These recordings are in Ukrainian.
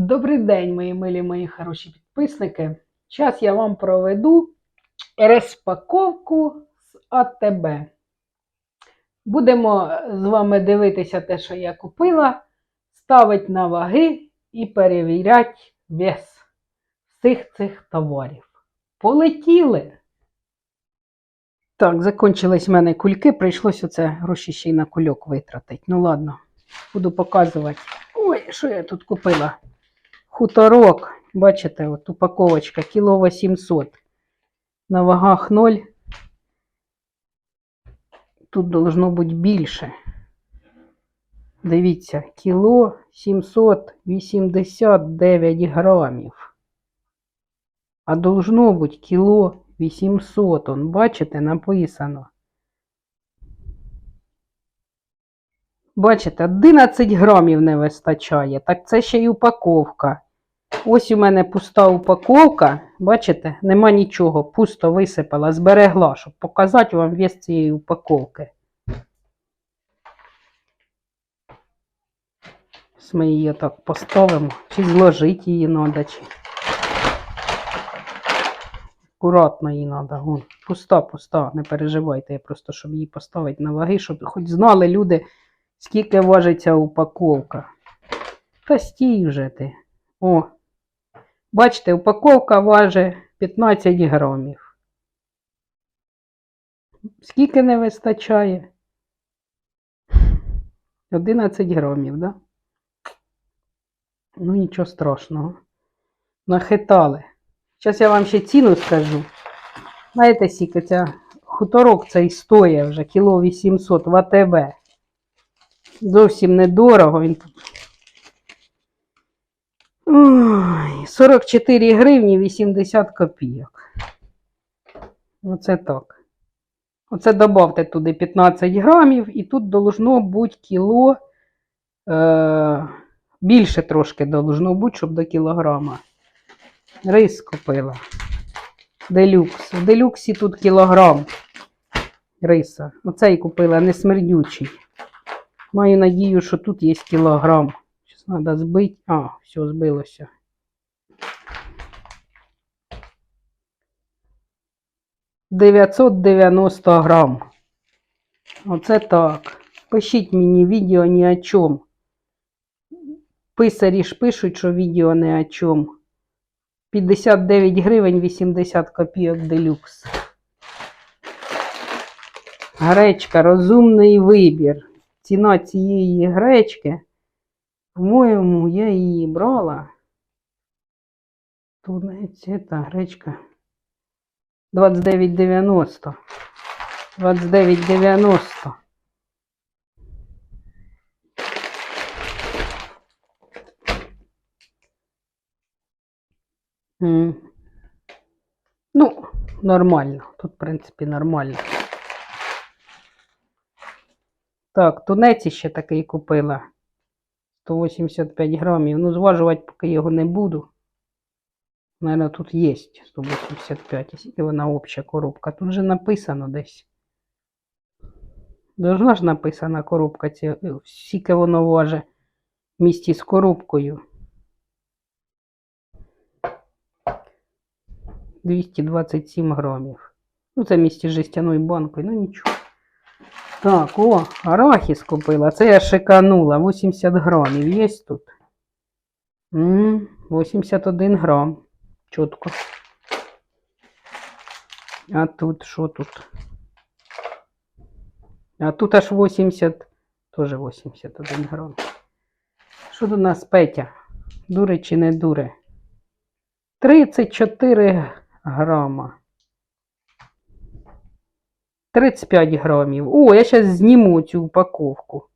Добрий день, мої милі, мої хороші підписники. Зараз я вам проведу розпаковку з АТБ. Будемо з вами дивитися те, що я купила, ставити на ваги і перевіряти вес всіх цих товарів. Полетіли! Так, закончились в мене кульки, прийшлося оце гроші ще й на кульок витратити. Ну ладно, буду показувати. Ой, що я тут купила? Хуторок. Бачите, от упаковочка, кіло 800. На вагах 0. Тут должно бути більше. Дивіться, кіло 789 грамів. А должно бути кіло 800. Он, бачите, написано. Бачите, 11 грамів не вистачає. Так це ще й упаковка. Ось у мене пуста упаковка. Бачите, нема нічого. Пусто висипала, зберегла, щоб показати вам вес цієї упаковки. Ось Ми її так поставимо. Чи зложити її треба, чи. Акуратно її треба. Вон, пуста, пуста, не переживайте. Я просто, щоб її поставити на ваги, щоб хоч знали люди, скільки важить ця упаковка. Та стій вже ти. О. Бачите, упаковка важить 15 грамів. Скільки не вистачає? 11 грамів, да? Ну, нічого страшного. Нахитали. Зараз я вам ще ціну скажу. Знаєте, скільки ця хуторок цей стоїть вже кіло 800 в АТБ. Зовсім недорого. Він Ой, 44 гривні 80 копійок. Оце так. Оце додавте туди 15 грамів, і тут должно бути кіло. Е, більше трошки должно бути, щоб до кілограма. Рис купила. Делюкс. В делюксі тут кілограм риса. Оцей купила не смердючий. Маю надію, що тут є кілограм. Треба збити. А, все, збилося. Дев'ятсот дев'яносто грам. Оце так. Пишіть мені відео ні о чому. Писарі ж пишуть, що відео не о чому. 59 гривень 80 копійок делюкс. Гречка, розумний вибір. Ціна цієї гречки. По-моєму, я її брала. Тунець, це гречка. 29,90. 29,90. М. Ну, нормально. Тут, в принципі, нормально. Так, тунець ще такий купила. 185 грамів. Ну, зважувати поки його не буду. Наверное, тут є 185, якщо вона обща коробка. Тут же написано десь. Должна ж написана коробка, скільки воно важить в місті з коробкою. 227 грамів. Ну, це в місті з жестяною банкою, ну нічого. Так, о, арахіс купила. Це я шиканула. 80 грамів. Є тут? М, 81 грам. Чітко. А тут що тут? А тут аж 80, теж 81 грам. Що тут нас Петя? Дуре чи не дуре? 34 грама. 35 грамів. О, я зараз зніму цю упаковку.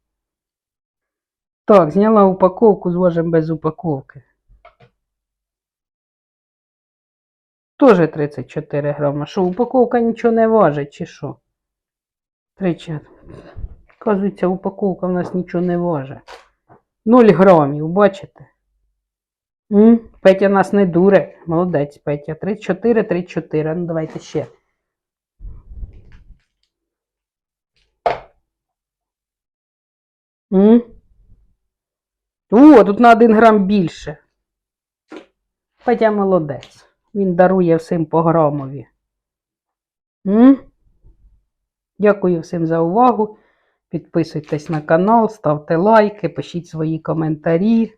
Так, зняла упаковку, зважимо без упаковки. Тоже 34 грама. Що, упаковка нічого не важить, чи що? Тричі. Оказується, упаковка в нас нічого не важить. 0 грамів, бачите? М? Петя нас не дуре. Молодець, Петя. 34, 34. Ну, давайте ще. О, тут на 1 грам більше. Петя молодець. Він дарує всім по грамові. М? Дякую всім за увагу. Підписуйтесь на канал, ставте лайки, пишіть свої коментарі.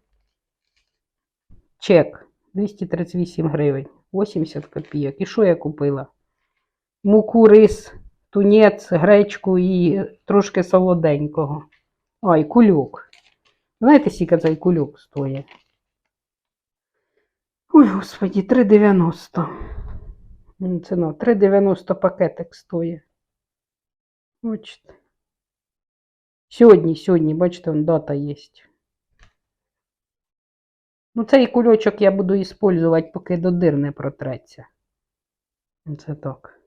Чек 238 гривень, 80 копійок. І що я купила? Муку, рис, тунець, гречку і трошки солоденького. Ай, кульок. Знаєте, скільки цей кульок стоїть? Ой, господі, 3,90. М, Ціна 3,90 пакетик стоїть. Бачите. Сьогодні, сьогодні, бачите, вон дата є. Ну, цей кульочок я буду використовувати, поки до дир не протреться. Це так.